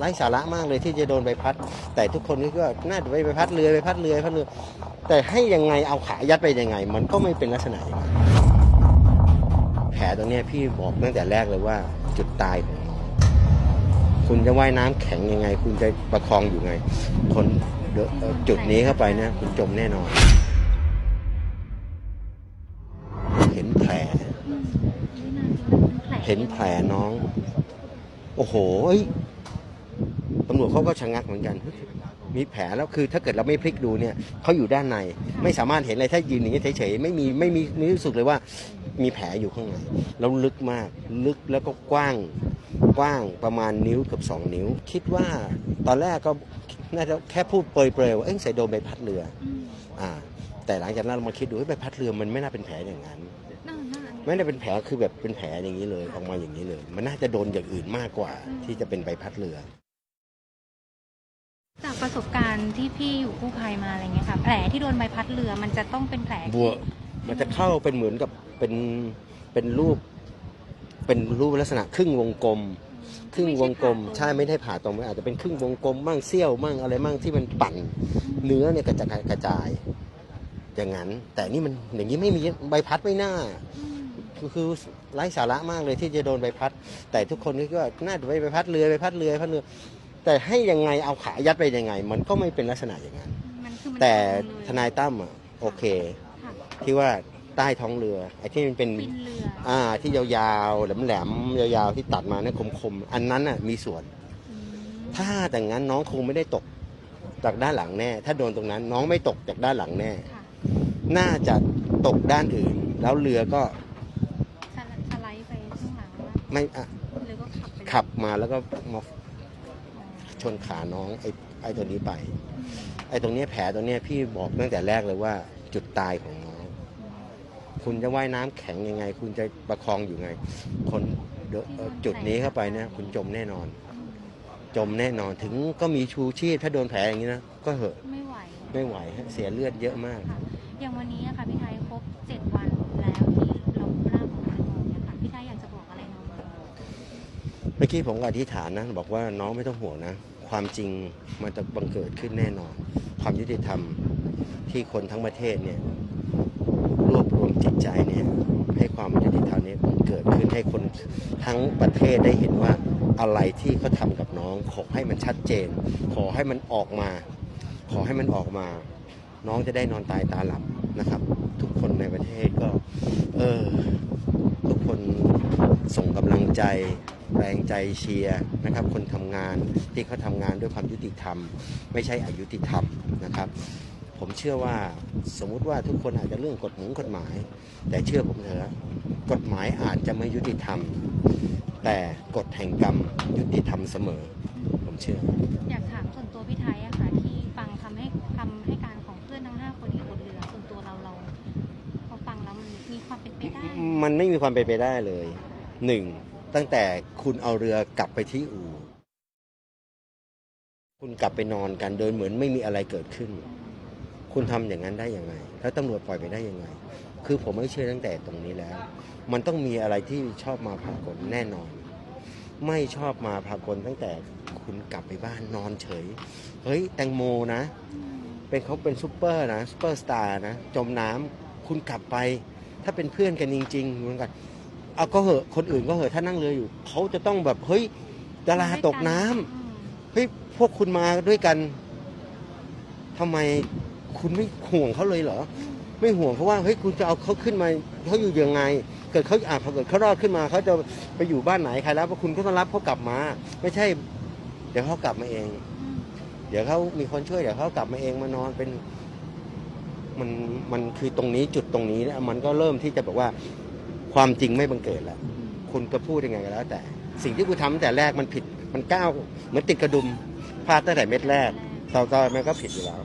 ไร้สาระมากเลยที่จะโดนใบพัด แต่ทุกคนก็น่าจะไปใบพัดเรือใบพัดเรือใบพัดเรือ แต่ให้ยังไงเอาขายัดไปยังไง มันก็ไม่เป็นลักษณะอย่างนั้นแผลตรงนี้พี่บอกตั้งแต่แรกเลยว่าจุดตายของน้องคุณจะว่ายน้ำแข็งยังไง คุณจะประคองอยู่ไงคนเดอะเอ่อจุดนี้เข้าไปเนี่ยคุณจมแน่นอน เห็นแผล เห็นแผลน้อง โอ้โห ตำรวจเขาก็ชะงักเหมือนกันเฮ้ยมีแผลแล้วคือถ้าเกิดเราไม่พลิกดูเนี่ยเขาอยู่ด้านใน ไม่สามารถเห็นเลยถ้ายืนอย่างนี้เฉยๆไม่มีไม่มีไม่รู้สึกเลยว่ามีแผลอยู่ข้างในแล้วลึกมากลึกแล้วก็กว้างกว้างประมาณนิ้วเกับสองนิ้ว คิดว่าตอนแรกก็น่าจะแค่พูดเปรยๆว่าเอ้ยใส่โดนใบพัดเรืออืมอ่าแต่หลังจากนั้นเรามาคิดดูเฮ้ยใบพัดเรือมันไม่น่าเป็นแผลอย่างนั้นน่าน่าไม่ได้เป็นแผลคือแบบเป็นแผลอย่างนี้เลยออกมาอย่างนี้เลย มันน่าจะโดนอย่างอื่นมากกว่าที่จะเป็นใบพัดเรือ จากประสบการณ์ที่พี่อยู่กู้ภัยมาอะไรเงี้ยค่ะแผลที่โดนใบพัดเรือมันจะต้องเป็นแผลที่บัวมันจะเข้าเป็นเหมือนกับเป็นเป็นรูป เป็นรูปลักษณะครึ่งวงกลม ครึ่งวงกลมใช่ไม่ได้ผ่าตรงไม่อาจจะเป็นครึ่งวงกลมบ้างเสี้ยวบ้างอะไรบ้างที่มันปั่นเนื้อเนี่ยกระจายกระจาย อย่างนั้น แต่นี่มันอย่างนี้ไม่มีใบพัดไม่น่าอืมคือคือไร้สาระมากเลยที่จะโดนใบพัด แต่ทุกคนก็น่าจะไปใบพัดเรือใบพัดเรือใบพัดเรือ แต่ให้ยังไงเอาขายัดไปยังไง มันก็ไม่เป็นลักษณะอย่างนั้น มันคือมันแต่ตรงเลยทนายตั้มอะโอเค ค่ะที่ว่าใต้ท้องเรือไอ้ที่มันเป็นปินเรืออ่าที่ยาวๆ แหลมๆ ยาวๆ ที่ตัดมาเนี่ยคมๆ อันนั้นน่ะมีส่วน อืมถ้าแต่งั้นน้องคงไม่ได้ตกจากด้านหลังแน่ ถ้าโดนตรงนั้นน้องไม่ตกจากด้านหลังแน่ ค่ะน่าจะตกด้านอื่น แล้วเรือก็สไลด์สไลด์ไปข้างหลังว่าไม่อะหรือก็ขับไปเลยขับมาแล้วก็มาอ๋อ ชนขาน้องไอ้ไอ้ตัวนี้ไปอืมไอ้ตรงเนี้ยแผลตรงเนี้ยพี่บอกตั้งแต่แรกเลยว่า จุดตายของน้อง คุณจะว่ายน้ำแข็งยังไง คุณจะประคองอยู่ไง คนเดอะเอ่อจุดนี้เข้าไปเนี่ยคุณจมแน่นอนอืมจมแน่นอนถึงก็มีชูชีพถ้าโดนแผลอย่างนี้นะก็เหอะไม่ไหวไม่ไหวฮะเสียเลือดเยอะมากค่ะอย่างวันนี้อะค่ะพี่ไทยครบเจ็ดวันแล้วที่เราร่างของน้องเนี่ยค่ะพี่ไทยอยากจะบอกอะไรน้องบ้างเมื่อกี้ผมก็อธิษฐานนะ บอกว่าน้องไม่ต้องห่วงนะ ความจริงมันจะบังเกิดขึ้นแน่นอน ความยุติธรรมที่คนทั้งประเทศเนี่ยรวบรวมจิตใจเนี่ยให้ความยุติธรรมนี่ยมันเกิดขึ้นให้คนทั้งประเทศได้เห็นว่าอะไรที่เขาทำกับน้อง ขอให้มันชัดเจน ขอให้มันออกมา ขอให้มันออกมา น้องจะได้นอนตายตาหลับนะครับ ทุกคนในประเทศก็ เออ ทุกคนส่งกำลังใจ แรงใจเชียร์นะครับ คนทำงานที่เขาทำงานด้วยความยุติธรรม ไม่ใช่อายุติธรรมนะครับ ผมเชื่อว่าสมมุติว่าทุกคนอาจจะเรื่องกฎหมายกฎหมาย แต่เชื่อผมเถอะกฎหมายอาจจะไม่ยุติธรรม แต่กฎแห่งกรรมยุติธรรมเสมอ ผมเชื่อ อยากถามส่วนตัวพี่ไทยอะค่ะที่ฟังคำให้คำให้การของเพื่อนทั้งห้าคนที่อยู่บนเรือส่วนตัวเราเราพอฟังแล้วมันมีความเป็นไปได้ มันไม่มีความเป็นไปได้เลยหนึ่ง ตั้งแต่คุณเอาเรือกลับไปที่อู่ คุณกลับไปนอนกันโดยเหมือนไม่มีอะไรเกิดขึ้น คุณทำอย่างนั้นได้ยังไง แล้วตำรวจปล่อยไปได้ยังไง คือผมไม่เชื่อตั้งแต่ตรงนี้แล้ว มันต้องมีอะไรที่ชอบมาพากลแน่นอน ไม่ชอบมาพากลตั้งแต่คุณกลับไปบ้านนอนเฉย เฮ้ย แตงโมนะ เป็นเขาเป็นซูเปอร์นะซูเปอร์สตาร์นะ จมน้ำคุณกลับไป ถ้าเป็นเพื่อนกันจริงๆเหมือนกัน เอาก็เหอะคนอื่นก็เหอะถ้านั่งเรืออยู่เขาจะต้องแบบเฮ้ยดาราตกน้ำอืมเฮ้ยพวกคุณมาด้วยกันทำไมคุณไม่ห่วงเขาเลยเหรอ ไม่ห่วงเขาว่าเฮ้ยคุณจะเอาเขาขึ้นมาเขาอยู่ยังไง เกิดเขาอ่าพอเกิดเขารอดขึ้นมาเขาจะไปอยู่บ้านไหนใครแล้วพวกคุณก็ต้องรับเขากลับมา ไม่ใช่ เดี๋ยวเขากลับมาเองอืมเดี๋ยวเขามีคนช่วยเดี๋ยวเขากลับมาเองมานอนเป็น มันมันคือตรงนี้จุดตรงนี้เนี่ยมันก็เริ่มที่จะบอกว่า ความจริงไม่บังเกิดแล้วคุณก็พูดยังไงก็แล้ว แต่ สิ่งที่คุณทำตั้งแต่แรกมันผิดมันก้าวเหมือนติดกระดุมพลาดตั้งแต่เม็ดแรกต่อๆมันก็ผิดอยู่แล้ว